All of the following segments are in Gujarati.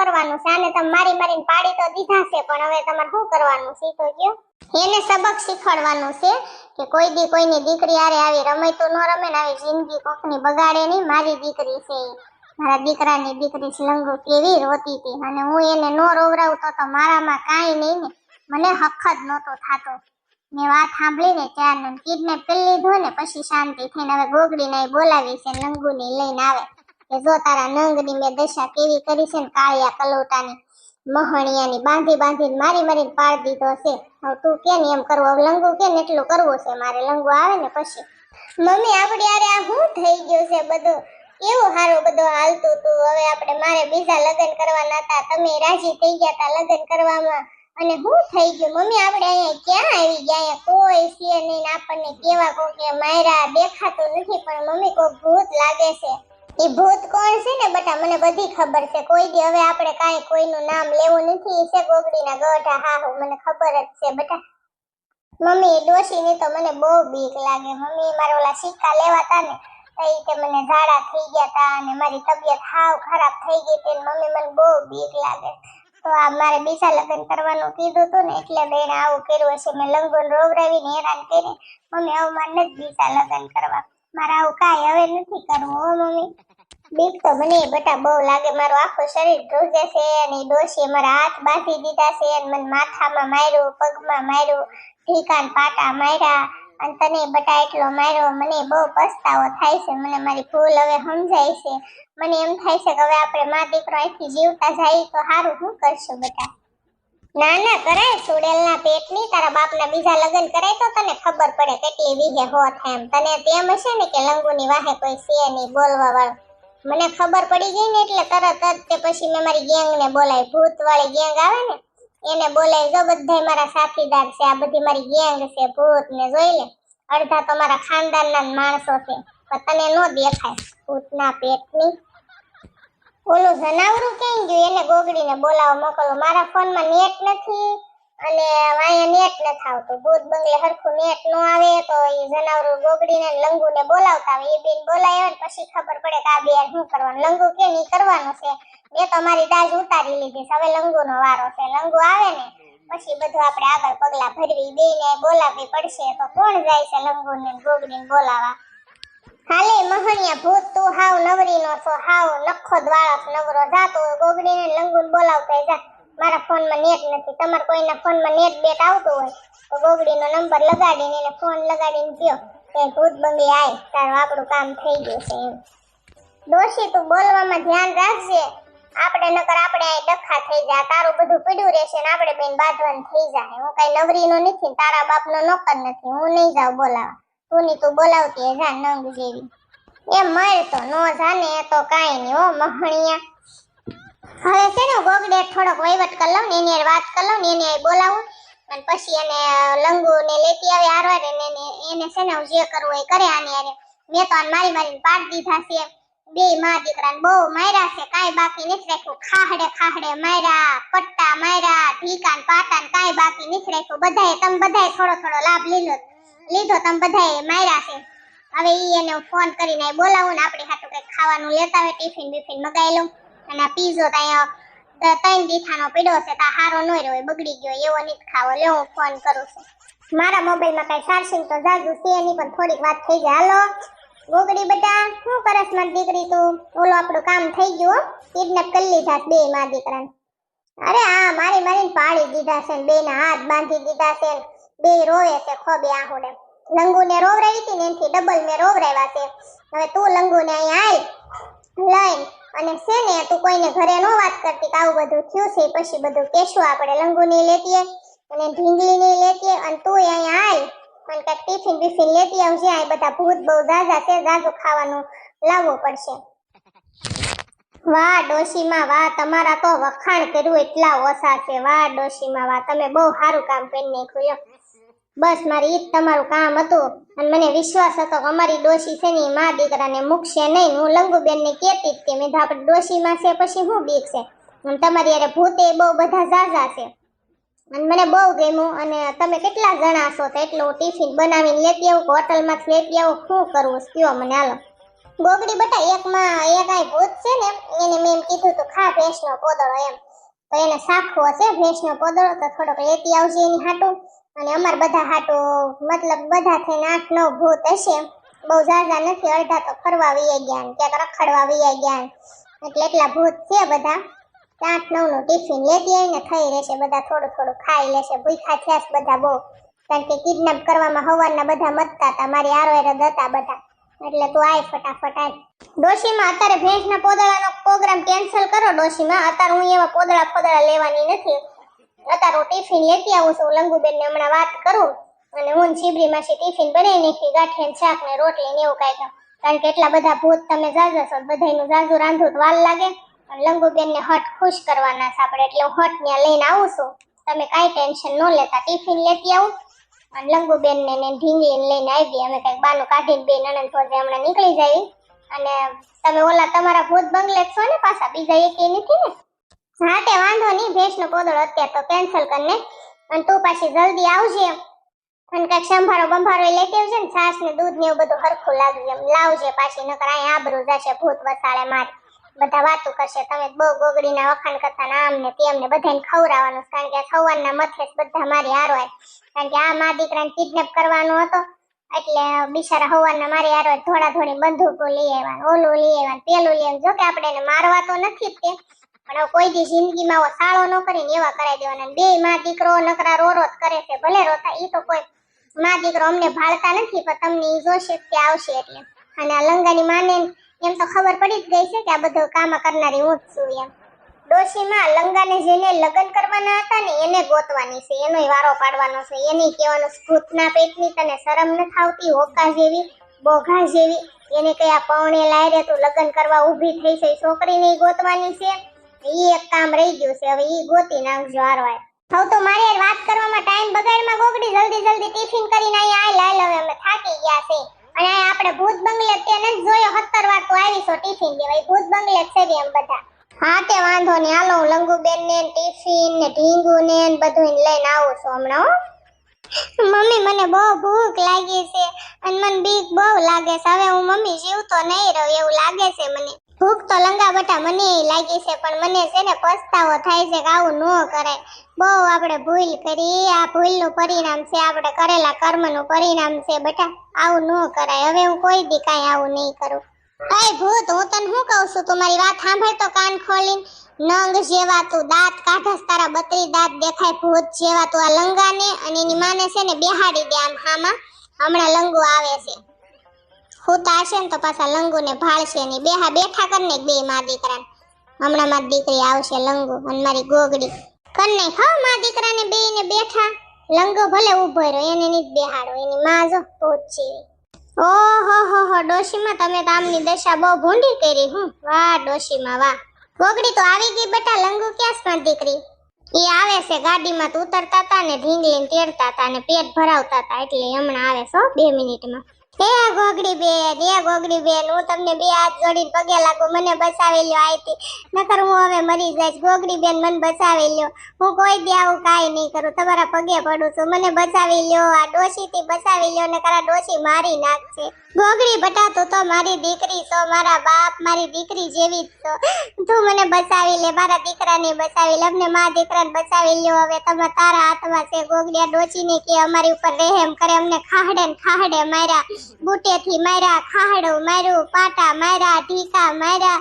કરવાનું છે? આને તમે મારી મારીને પાડી તો દીધા છે, પણ હવે તમારે શું કરવાનું? છે તો કયો એને સબક શીખવાડવાનું છે કે કોઈ દી કોઈની દીકરી આરે આવી રમે તો ન રમે ને આવી જિંદગી કોકની બગાડે નહીં. મારી દીકરી છે મારા દીકરાની દીકરી શ્લંગુ કેવી રોતી હતી અને હું એને નો રોવરાવું તો મારામાં કાંઈ નહીં ને. મને હક જ નહોતો થાતો. મેં વાત સાંભળીને ચારનું કિડનેપ કરી લીધો ને પછી શાંતિ થઈને હવે ગોગડીને બોલાવી છે નંગુની લઈને આવે. કે જો તારા નંગની મેં દશા કેવી કરી છે ને કાળિયા કલોટાની, મહણિયાની, બાંધી બાંધીને મારી મારીને પાડ દીધો છે. હવે તું કે ને એમ કરવો લંગુ કે ને એટલું કરવું છે, મારે લંગુ આવે ને પછી. મમ્મી, આપણે યારે આ શું થઈ ગયું છે બધું? કેવું સારું બધું હાલતું હતું હવે આપણે મારે બીજા લગ્ન કરવાના હતા. તમે રાજી થઈ ગયા હતા લગ્ન કરવામાં. અને હું થઈ ગયું? મમ્મી, આપણે અહીંયા ક્યાં આવી ગયા? અહીંયા કોઈ છે નહીં આપણને કેવા કોકે માયરા દેખાતું નથી, પણ મમ્મી, કોઈ ભૂત લાગે છે. એ ભૂત કોણ છે ને બટા? મને બધી ખબર છે. કોઈ દી હવે આપણે કાંઈ કોઈનું નામ લેવું નથી. એ છે ગોગડીના ગોઠા હા, હું, મને ખબર જ છે બટા. મમ્મી, એ ડોશીની તો મને બહુ બીક લાગે. મમ્મી, મારા ઓલા સિક્કા લેવા તા ને, તો ઈ કે મને ઝાડા થઈ ગયા તા અને મારી તબિયત હાવ ખરાબ થઈ ગઈ હતી મમ્મી મને બહુ બીક લાગે. તો આ મારે બીજા લગ્ન કરવાનું કીધું હતું ને, એટલે બેન આવું કર્યું હશે. મેં લંગોન રોવરાવીને હેરાન કરી. મમ્મી, આવું મારે નથી બીજા લગ્ન કરવા. મારે આવું કાંઈ હવે નથી કરવું, હો, મમ્મી. બીક તો મને બટા બહુ લાગે, મારું આખું શરીર ધ્રુજે છે અને ડોશીએ મારા હાથ બાંધી દીધા છે અને મને માથામાં માર્યું, પગમાં માર્યું ઠીકાન પાટા માર્યા અને તને બટા એટલો માર્યો, મને બહુ પસ્તાવો થાય છે, મને મારી ભૂલ હવે સમજાય છે. મને એમ થાય છે કે હવે આપણે મા દીકરો અહીંથી જીવતા જાય તો સારું શું કરશું બટા? ના ના કરાય સુડેલના પેટની તારા બાપના બીજા લગ્ન કરાય તો તને ખબર પડે કેટલી વિહે હો થાય એમ. તને તેમ હશે ને કે લંગુની વાહે કોઈ છે નહીં બોલવા વાળું મને ખબર પડી ગઈ ને એટલે તરત જ તે પછી મેં મારી ગેંગને બોલાવી. ભૂતવાળી ગેંગ આવે ને, એને બોલાવી, જો બધાય મારા સાથીદાર છે, આ બધી મારી ગેંગ છે, ભૂત ને જોઈ લે, અડધા તો મારા ખાનદાનના માણસો છે, પણ તને નો દેખાય, ભૂતના પેટની. ઓલું જનાવરું ક્યાં ગયું? એને ગોગડીને બોલાવો મોકલો. મારા ફોનમાં નેટ નથી. અને અહીંયા નેટ નથી આવતું. ભૂત બંગલે હરખું નેટ નો આવે તો એ જનાવરું ગોગડીને ને લંગુને બોલાવતા હોય. એ બેન બોલાય ને પછી ખબર પડે કે આ બે શું કરવાનું. લંગુ કે નહીં, કરવાનું છે. મેં તો મારી દાજ ઉતારી લીધી છે. હવે લંગુનો વારો છે. લંગુ આવે ને, પછી બધું આપણે આગળ પગલા ભરવી. બેને બોલાવી પડશે તો કોણ જાય છે લંગુને ને ગોગડીને બોલાવા હાલે મહણિયા ભૂત, તું હાવ નવરીનો છો. હાવ નખો દ્વાળક નવરો. જાતો ગોગડીને ને લંગુને બોલાવતા જા. મારા ફોનમાં નેટ નથી. તમારા કોઈના ફોનમાં નેટ બેટ આવતું હોય, તો ગોગડીનો નંબર લગાડીને એને ફોન લગાડીને કયો કે ભૂત બંગલે આય, તારું આપણું કામ થઈ ગયું છે એમ. દોશી તું બોલવામાં ધ્યાન રાખજે. આપણે નકર આપણે આ ડખા થઈ જાય તારું બધું પીડ્યું રહેશે ને આપણે બેન બાંધવાનું થઈ જાય. હું કઈ નવરીનો નથી તારા બાપનો નોકર નથી, હું નહીં જાઉં બોલાવા. તું ની તું બોલાવતી જા નંગ જેવી. એ મળતો નો જાને તો કાંઈ નહીં હો, મહણિયા. હવે છે ને ગોગડે થોડોક વહીવટ કરી લઉં ને એની વાત કરી લઉં ને એને બોલાવું. અને પછી એને લંગુ ને લેતી આવે હારવાર એને એને- છે ને જે કરવું એ કરે આની હારે. મેં તો આને મારી મારીને પાડ દીધા છે. બે માં દીકરાને બહુ માર્યા છે, કાંઈ બાકી નથી રાખ્યું. ખાહડે ખાહડે માર્યા, પટ્ટા માર્યા ઢીકા ને પાટા ને કાંઈ બાકી નથી રાખ્યું. બધાએ તમે બધાએ થોડો થોડો લાભ લીધો લીધો તમે બધાએ માર્યા છે. હવે ઈ એને ફોન કરીને બોલાવું ને આપણે હાટું કંઈક ખાવાનું લેતા હોય, ટિફિન બિફિન મગાવી લઉં. અને પીઝો તો અહીંયા ત- ત્રણ દીઠાનો પીડ્યો છે, તો હારો નો રહ્યો બગડી ગયો, એવો નથી ખાવો. લે હું ફોન કરું છું. મારા મોબાઈલમાં કઈ ચાર્જિંગ તો જાજુ છે એની પણ થોડીક વાત થઈ જાય. હાલો, ગોગડી બેટા, શું કરસ મારી દીકરી તું? ઓલો આપણું કામ થઈ ગયું કિડનેપ કરી લીધા બે માં દીકરાને. અરે આ મારી મારીને પાડી દીધા છે બે ના હાથ બાંધી દીધા છે બે રોવે છે ખોબે આહોડે. લંગુને રોવરાવી હતી ને એનથી ડબલ મેં રોવરાવ્યા છે. હવે તું લંગુને અહીં આય, લઈને અને છે ને, તું કોઈને ઘરે નો વાત કરતી કે આવું બધું થયું છે પછી બધું કેશું આપણે લંગુની લેતીએ અને ઢીંગલીની લેતીએ અને તું અહીંયા આય અને કાંઈક ટિફિન બિફિન લેતી આવજે, આ બધા ભૂત બહુ ઝાઝા છે, ઝાઝું ખાવાનું લાવવું પડશે વાહ, ડોશીમાં વાહ, તમારા તો વખાણ કર્યું, એટલા ઓછા છે વાહ, ડોશીમાં વાહ, તમે બહુ સારું કામ કરી નાખ્યું. બસ મારી ઈ જ તમારું કામ હતું. અને મને વિશ્વાસ હતો કે અમારી ડોશી છે ને મા દીકરાને મૂકશે નહીં. હું લંગુબેનને કહેતી જ કે મેં આપણે ડોશીમાં છે, પછી હું બીક છે? અને તમારી યારે ભૂતે બહુ બધા ઝાઝા છે. અને મને બહુ ગમ્યું. અને તમે કેટલા જણા છો તો એટલું હું ટિફિન બનાવીને લેતી આવું કે હોટલમાંથી લેતી આવું? શું કરવું? કયો મને હાલો. ગોગડી બટા એકમાં એક આય ભૂત છે ને એને મેં એમ કીધું તું, ખા ભેંસનો પોદળો એમ. તો એને સાખો હશે, ભેંસનો પોદળો. તો થોડોક લેતી આવજે એની હાટું. અને અમાર બધા હાટો, મતલબ બધા થઈને આઠ નવ ભૂત હશે બહુ ઝાઝા નથી, અડધા તો ફરવા વૈયા ગયા ને ક્યાંક રખડવા વૈયા ગયા. એટલે એટલા ભૂત છે બધા. આઠ નવનું ટિફિન લેતી આવીને થઈ રહેશે, બધા થોડું થોડું ખાઈ લેશે. ભૂખ્યા થયા બધા બહુ. કારણ કે કિડનેપ કરવામાં હવારના બધા મતતા હતા, મારી આરો હતા બધા. એટલે તું આય ફટાફટ આય. ડોશીમાં અત્યારે ભેંસના પોદળાનો પ્રોગ્રામ કેન્સલ કરો ડોશીમાં. અત્યારે હું એવા પોદળા ફોદળા લેવાની નથી. અત્યારે ટિફિન લેતી આવું છું. લંગુબેનને હમણાં વાત કરું અને હું શિબરી માસી ટિફિન બનાવી નાખી, ગાંઠિયા શાક ને રોટલી ને એવું કાંઈક કારણ કે એટલા બધા ભૂત તમે જાજા છો બધાનું જાજુ રાંધું વાર લાગે. અને લંગુબેનને હટ ખુશ કરવાના છે આપણે, એટલે હું હટ ત્યાં લઈને આવું છું. તમે કાંઈ ટેન્શન ન લેતા ટિફિન લેતી આવું. અને લંગુબેનને ને ઢીંગલીને લઈને આવી અમે કંઈક બાનું કાઢીને બે નણંદ ફોજે હમણાં નીકળી જાય અને તમે ઓલા તમારા ભૂત બંગલે છો ને પાછા, બીજા એકેય નથી ને? હા તે વાંધો નહીં ભેંસનો પોદળો અત્યારે તો કેન્સલ કરીને અને તું પાછી જલ્દી આવજે અને કંઈક સંભારો બંભારો એ લેતી આવજે ને, છાશ ને દૂધ ને એવું બધું હરખું એમ. લાવજે પાછી, નકર અહીંયા આબરૂ જશે, ભૂત વસાડે મારી. બધા વાતું કરશે, તમે બહુ ગોગડીના વખાણ કરતા આમ ને તેમ ને બધાને ખવડાવવાનું કારણ કે સવારના મથે બધા મારી હારો કારણ કે આ મા દીકરાને કિડનેપ કરવાનો હતો, એટલે બિચારા હવાના મારી હારો થોડા થોડી બંદૂકો લઈ આવ્યા, ઓલું લઈ આવ્યા પેલું લઈ આવ્યા. જો કે આપણે એને મારવા તો નથી તે હવે કોઈ દી જિંદગીમાં આવો સાળો ન કરીને એવા કરાવી દેવાના બે મા દીકરો નકરા રો રો કરે છે, ભલે રોતા એ તો કોઈ મા દીકરો અમને ભાળતા નથી, પણ તમને ઈ જોશે કે આવશે એટલે. અને આ લંગાની માને એમ તો ખબર પડી જ ગઈ છે કે આ બધું કામ કરનારી હું જ છું એમ. ડોશીમાં લંગાને જેને લગ્ન કરવાના હતા ને એને ગોતવાની છે એનો વારો પાડવાનો છે, એને કહેવાનું ભૂતના પેટની તને શરમ ન થાવતી, હોકા જેવી, બોઘા જેવી. એને કયા પૌણે લાયરે તું લગ્ન કરવા ઊભી થઈ છે છોકરીને ગોતવાની છે. એક કામ રહી ગયું છે. હવે ઈ ગોતી નાખજો હારવાય. હવે તો મારે વાત કરવામાં ટાઈમ બગાડમાં ગોગડી. જલ્દી જલ્દી ટિફિન કરીને અહીંયા આય લાય હવે અમે થાકી ગયા છે અને આપણે ભૂત બંગલે તેને જ જોયો. સત્તર વાર તો આવીશો ટિફિન દેવાય ભૂત બંગલે છે એમ બધા. હા તે વાંધો નહીં. હાલો, હું લંગુબેન ને ટિફિન ને ઢીંગુ ને બધું લઈને આવું છું હમણાં મમ્મી, મને બહુ ભૂખ લાગી છે. અને મને બીક બહુ લાગે છે. હવે હું મમ્મી જીવતો નહીં રહું એવું લાગે છે મને. ભૂખ તો લંગા બટા મને લાગી છે, પણ મને છે ને પસ્તાવો થાય છે કે આવું ન કરાય બહુ આપણે ભૂલ કરી. આ ભૂલનું પરિણામ છે, આપણે કરેલા કર્મનું પરિણામ છે બેટા, આવું ન કરાય. હવે હું કોઈ દી કાંઈ આવું નહીં કરું. અય ભૂત, હું તને શું કહું છું? તું મારી વાત સાંભળ તો કાન ખોલીને. નંગ જેવા તું દાંત કાઢસ, તારા બત્રી દાંત દેખાય ભૂત જેવા તું આ લંગાને અને એની માને છે ને બેહાડી દે આમ હામાં. હમણાં લંગો આવે છે. હુતા ને તો પાછા લંગુને ભાળશે નહીં. બેહા બેઠા કરને બે માં દીકરાને. હમણાં મારી દીકરી આવશે લંગુ અને મારી ગોગડી. કરને ખાવમાં દીકરાને બે ને બેઠા. લંગો ભલે ઊભો રહ્યો એને નહીં બેહાડો. એની માં જો પહોંચી ઓહો હો હો ડોશીમાં તમે તો દશા બહુ ભૂંડી કરી હું વાહ ડોશીમાં વાહ. ગોગડી તો આવી ગઈ બેટા લંગુ ક્યાં દીકરી? એ આવે છે ગાડીમાં તો ઉતરતા હતા ને ઢીંગલીને તેડતા હતા ને પેટ ભરાવતા હતા એટલે હમણાં આવે છે હો, બે મિનિટમાં. હે ગોગડી બેન હે ગોગડી બેન, હું તમને બે હાથ જોડીને પગે લાગુ, મને બચાવી લ્યો આઈથી નકર હું હવે મરી જઈશ. ગોગડી બેન મને બચાવી લ્યો હું કોઈ દે આવું કાંઈ નહીં કરું. તમારા પગે પડું છું. મને બચાવી લ્યો આ ડોશીથી બચાવી લ્યો ને કરા ડોશી મારી નાખશે. ગોગડી બટા તો તો મારી દીકરી છો મારા બાપ મારી દીકરી જેવી જ છો. તું મને બચાવી લે, મારા દીકરાને બચાવી લે, અમને મા દીકરાને બચાવી લ્યો. હવે તમે તારા હાથમાં છે ગોગડિયા ડોચીને કે અમારી ઉપર રહેમ કરે, અમને ખાહડે ને ખાહડે માર્યા, બુટેથી માર્યા, ખાહડું માર્યું, પાટા માર્યા, ઢીકા માર્યા.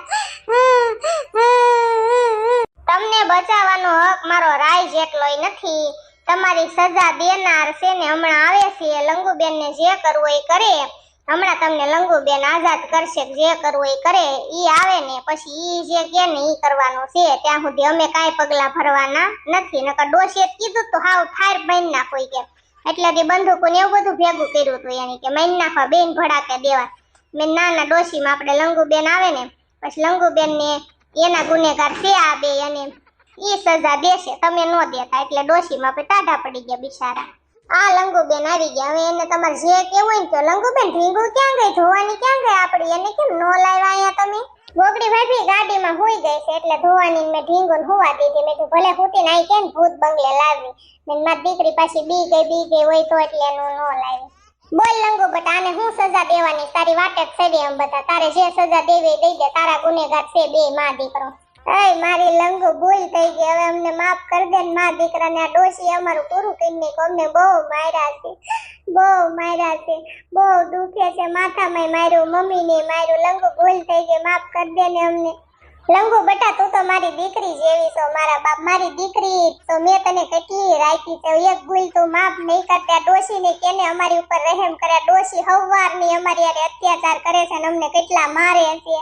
તમને બચાવવાનો હક મારો રાય જેટલોય નથી. તમારી સજા દેનાર છે ને હમણાં આવે છે, લંગુબેનને જે કરવું એ કરે. હમણાં તમને લંગુબેન આઝાદ કરશે, જે કરવું એ કરે, ઈ આવે ને પછી ઈ જે કે ને ઈ કરવાનું છે. ત્યાં સુધી અમે કાંઈ પગલાં ભરવાના નથી. નકર ડોશીએ કીધું તો હાવ ઠાર બાંધી નાખો ઈ કે. એટલે તે બંદૂકો એવું બધું ભેગું કર્યું હતું એની કે મારી નાખવા બેન ભડાકે દેવા. મેં નાના ડોશીમાં આપણે લંગુબેન આવે ને, પછી લંગુબેન ને એના ગુનેગાર છે આ બે અને ઈ સજા દેશે. તમે નો દેતા. એટલે ડોશીમાં આપણે ટાઢા પડી ગયા બિચારા. આ લંગુબેન આવી ગયા. હવે એને તમારે જે કેવું હોય ને તો લંગુબેન ઢીંગુ ક્યાં ગઈ? ધોવાની ક્યાં ગઈ આપડી? એને કેમ નો લાવ્યા અહીંયા તમે? ગોગડી ભાભી ગાડીમાં હોઈ ગઈ છે એટલે ધોવાની મેં ઢીંગુને હોવા દીધી. મેં ભલે હોતી ને કેમ ભૂત બંગલે લાવી? મેં મારી દીકરી પાછી બી ગઈ બી ગઈ હોય તો એટલે એનું નો લાવી. બોલ લંગુ બટ આને હું સજા દેવાની? તારી વાટે જ સડી એમ બધા. તારે જે સજા દેવી દઈ દે. તારા ગુનેગાર છે બે, માં દીકરો. એય મારી લંગુ ભૂલ થઈ ગઈ. હવે અમને માફ કરી દે ને મા દીકરાને. આ ડોશી અમારું પૂરું કરી નાખ્યું. અમને બહુ માર્યા છે. બહુ માર્યા છે. બહુ દુખે છે. માથામાં માર્યું મમ્મીને માર્યું. લંગુ ભૂલ થઈ ગઈ. માફ કરી દે ને અમને. લંગુ બટા, તું તો મારી દીકરી જેવી છો, મારા બાપ મારી દીકરી. તો મેં તને કેટલી રાખી છે એક ભૂલ તું માફ નહીં કરતા. ડોશી ને કેને અમારી ઉપર રહેમ કર્યા? ડોશી હવારની અમારી યારે અત્યાચાર કરે છે અને અમને કેટલા મારે છે.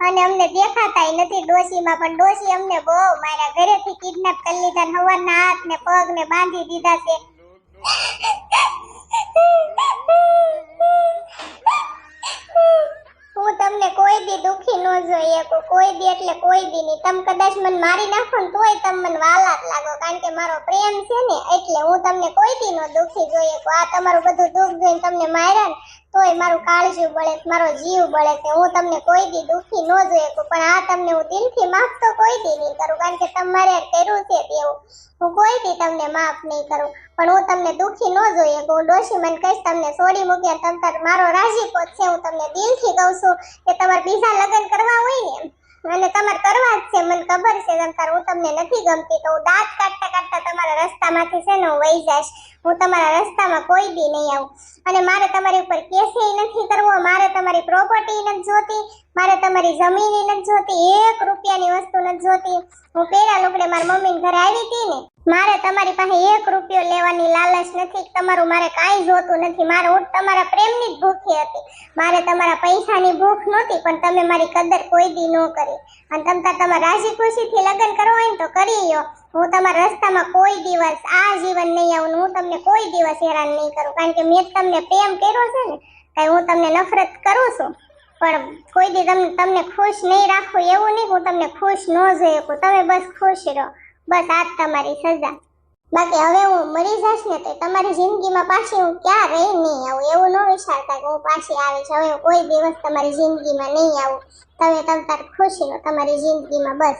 અને અમને દેખાતાય નથી ડોશીમાં, પણ ડોશી અમને બહુ મારા ઘરેથી કિડનેપ કરી લીધા ને હવારના હાથ ને પગ ને બાંધી દીધા છે. હું તમને કોઈ દી દુખી ન જોઈએ, કોઈ દી એટલે કોઈ દી નહીં. તમે કદાચ મને મારી નાખો ને તોય તમે મને વાલા જ લાગો, કારણ કે મારો પ્રેમ છે ને, એટલે હું તમને કોઈ દી ન દુખી જોઈએ. આ તમારું બધું દુઃખ જોઈને તમને માર્યા ને તોય મારું કાળજું બળે, મારો જીવ બળે છે. હું તમને કોઈ દી દુખી ન જોઈએ પણ આ તમને હું દિલથી માફ તો કોઈ દી નહીં કરું, કારણ કે તમારે કર્યું છે તેવું. હું કોઈ દી તમને માફ નહીં કરું, પણ હું તમને દુખી ન જોઈએ હું ડોશી મને કહીશ, તમને છોડી મૂક્યા તમ તાર મારો રાજીપો છે. હું તમને દિલથી કહું છું કે તમારે બીજા લગ્ન કરવા હોય ને અને તમારે કરવા જ છે, મને ખબર છે તમ તાર હું તમને નથી ગમતી, તો હું દાંત કાઢતા કાઢતા તમારા રસ્તામાંથી છે ને હું વહી જઈશ. હું તમારા રસ્તામાં કોઈ દી નહીં આવું. અને મારે તમારી ઉપર કેસે નથી કરવો, મારે તમારી પ્રોપર્ટી નથી જોતી. મારે તમારી જમીન નથી જોતી, એક રૂપિયાની વસ્તુ નથી જોતી. હું પેલા લોકડે મારી મમ્મીને ઘરે આવી હતી ને, મારે તમારી પાસે એક રૂપિયો લેવાની લાલચ નથી, તમારું મારે કાંઈ જોતું નથી. મારે હું તમારા પ્રેમની જ ભૂખી હતી. મારે તમારા પૈસાની ભૂખ નહોતી, પણ તમે મારી કદર કોઈ દી ન કરી. અને તમતા તમારે રાજી ખુશીથી લગ્ન કરવો હોય ને તો કરી લ્યો. હું તમારા રસ્તામાં કોઈ દિવસ, આ જીવન નહીં આવું હું તમને કોઈ દિવસ હેરાન નહીં કરું. કારણ કે મેં તમને પ્રેમ કર્યો છે ને, કાંઈ હું તમને નફરત કરું છું. પણ કોઈ દી તમને તમને ખુશ નહીં રાખો એવું નહીં હું તમને ખુશ ન જોઈ શકું. તમે બસ ખુશ રહો. બસ આ તમારી સજા. બાકી હવે હું મરી જઈશ ને તો તમારી જિંદગીમાં પાછી હું ક્યાં રહી નહીં આવું? એવું ન વિચારતા કે હું પાછી આવીશ. હવે કોઈ દિવસ તમારી જિંદગીમાં નહીં આવું. તમે તમ તાર ખુશ રહો. તમારી જિંદગીમાં બસ.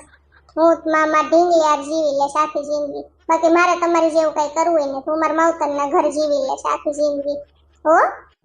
હું મામા ઢીંગલી યાર જીવી લે આખી જિંદગી. બાકી મારે તમારી જેવું કઈ કરવું હોય ને હું મારા માવતરના ઘર જીવી લે આખી જિંદગી. હો?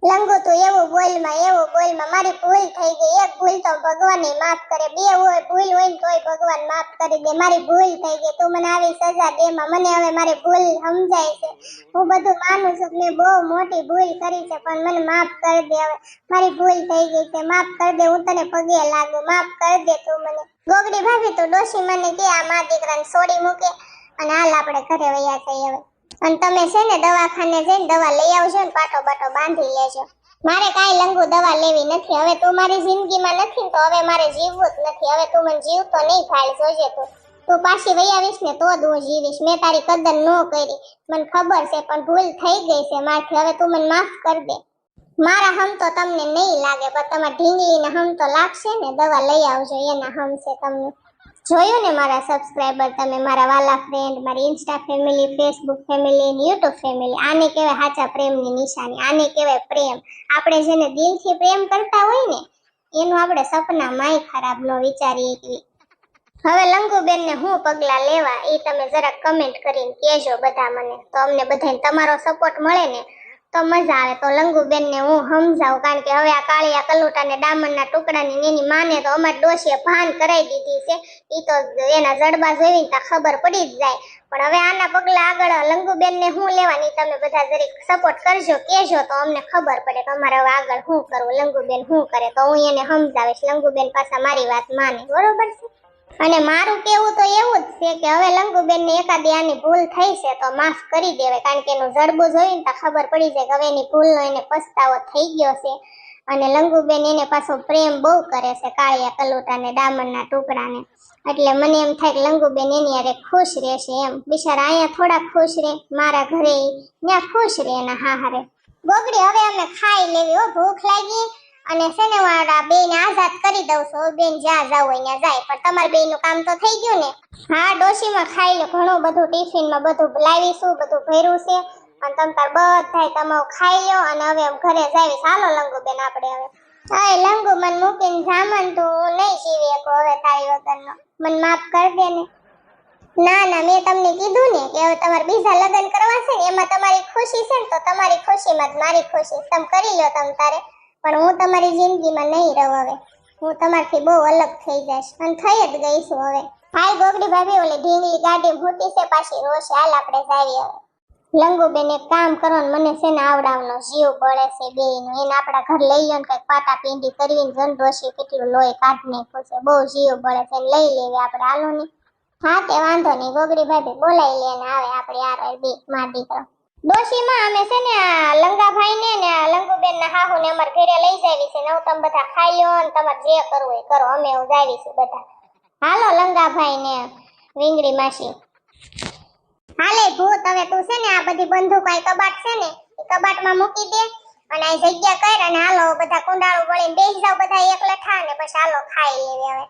લંગો તો એવો બોલમાં એવો બોલમાં મારી ભૂલ થઈ ગઈ. એક ભૂલ તો ભગવાન માફ કરે, બે હોય ભૂલ હોય ને તોય ભગવાન માફ કરી દે. મારી ભૂલ થઈ ગઈ. તું મને આવી સજા દે મને હવે મારી ભૂલ સમજાય છે. હું બધું માનું છું મેં બહુ મોટી ભૂલ કરી છે, પણ મને માફ કરી દે હવે. મારી ભૂલ થઈ ગઈ છે. માફ કરી દે, હું તને પગે લાગુ. માફ કરી દે તું મને. ગોગડી ભાભી તો ડોશી મને કે આ મા દીકરાને છોડી મૂકે. અને હાલ આપણે ઘરે વયા જઈએ હવે. અને તમે છે ને દવાખાને જઈને દવા લઈ આવજો ને પાટો બાટો બાંધી લેજો. મારે કાંઈ લંગુ દવા લેવી નથી. હવે તું મારી જિંદગીમાં નથી તો હવે મારે જીવવું જ નથી. હવે તું મને જીવતો નહીં ફાળ જોજે તું. તું પાછી વહી આવીશ ને તો જ હું જીવીશ. મેં તારી કદર ન કરી. મને ખબર છે, પણ ભૂલ થઈ ગઈ છે મારથી. હવે તું મને માફ કરી દે. મારા હમ તો તમને નહીં લાગે, પણ તમારા ઢીંગલીના હમ તો લાગશે ને. દવા લઈ આવજો, એના હમ છે તમને. જોયું ને મારા સબસ્ક્રાઈબર તમે? મારા વાલા ફ્રેન્ડ મારી Insta family Facebook family YouTube family આને કહેવાય સાચા પ્રેમની નિશાની, આને કહેવાય પ્રેમ. આપણે જેને દિલથી પ્રેમ કરતા હોય ને, એનું આપણે સપના માય ખરાબ નો વિચારીએ કે હવે લંગુબેનને હું પગલા લેવા એ તમે જરાક કમેન્ટ કરીને કહેજો બધા મને. તો અમને બધાને તમારો સપોર્ટ મળે ને તો મજા આવે. તો લંગુબેનને હું સમજાવું, કારણ કે હવે આ કાળિયા કલુટાને ડામરના ટુકડાની એની માને તો અમારી ડોશીએ ભાન કરાવી દીધી છે. એ તો એના જડબા જોઈને તો ખબર પડી જ જાય. પણ હવે આના પગલા આગળ લંગુબેનને હું લેવાની તમે બધા જરીક સપોર્ટ કરજો, કહેજો તો અમને ખબર પડે કે અમારે હવે આગળ શું કરવું લંગુબેન શું કરે. તો હું એને સમજાવીશ, લંગુબેન પાછા મારી વાત માને. બરોબર છે? અને મારું કેવું તો એવું જ છે કે હવે લંગુબેનને એકાદી આની ભૂલ થઈ છે તો માફ કરી દેવાય, કારણ કે એનું જડબું જોઈને તો ખબર પડી જાય કે હવે એની ભૂલનો એને પસ્તાવો થઈ ગયો છે. અને લંગુબેન એને પાછો પ્રેમ બહુ કરે છે, કાળિયા કલોટાને, ડામરના ટુકડાને. એટલે મને એમ થાય કે લંગુબેન એની અરે ખુશ રહેશે એમ. બિચારા અહીંયા થોડા ખુશ રહે, મારા ઘરે ત્યાં ખુશ રહે એના હાહારે. ગોગડી, હવે અમે ખાઈ લેવી હો, ભૂખ લાગી. અને છે ને મારા બેન આઝાદ કરી દઉં છું. બેન જ્યાં જાવ અહીંયા જાય. પણ તમારા બેનનું કામ તો થઈ ગયું ને. હા, ડોશીમાં ખાઈને ઘણું બધું ટિફિનમાં બધું લાવીશું, બધું ભર્યું છે. અને તમ તાર બધાય તમે ખાઈ લો અને હવે ઘરે જાવી ચાલો લંગુ બેન, આપણે હવે. હા લંગુ મને મૂકીને જામન તું નહીં જીવી શકું હવે તારી વગરનો. મને માફ કરી દે ને. ના ના, મેં તમને કીધું ને કે હવે તમારે બીજા લગ્ન કરવા છે ને, એમાં તમારી ખુશી છે ને, તો તમારી ખુશીમાં જ મારી ખુશી. તમે કરી લો તમ તારે. પણ હું તમારી જિંદગીમાં નહીં રહું હવે. હું તમારથી બહુ અલગ થઈ જઈશ. અને થઈ જ ગઈ છું હવે. હાય ગોગડી ભાભી ઓલી ઢીંગલી ગાડી મૂતી છે પાછી રોશે હાલ આપણે જાવી હવે. લંગુબેન એક કામ કરો ને મને છે ને આવડાવનો જીવ બળે છે બેયનો. એને આપણા ઘર લઈ લો ને કંઈક પાટા પીંડી કરીને જંડોશી કેટલું લોહી કાઢી નાખ્યું છે. બહુ જીવ બળે છે લઈ લેવી આપણે હાલો ને હા તે વાંધો નહીં. ગોગડી ભાભી બોલાઈ લે ને આવે આપણે યાર બે, માર દીકરો. ડોશીમાં અમે છે ને આ લંગાભાઈ ને આ લંગુબેન ના હાહુ ને અમાર ઘરે લઈ જાવી છે. નવ તમે બધા ખાઈ લો ને તમારે જે કરવું એ કરો. અમે હું છે બધા. હાલો લંગાભાઈ ને વિંગડી માસી. હાલે ભૂત, હવે તું છે ને આ બધી બંદૂક આ કબાટ છે ને એ કબાટમાં મૂકી દે અને આ જગ્યા કર અને હાલો બધા કુંડાળું વળીને બેસી જાવ બધા એક લઠા ને પછી હાલો ખાઈ લેવી હવે.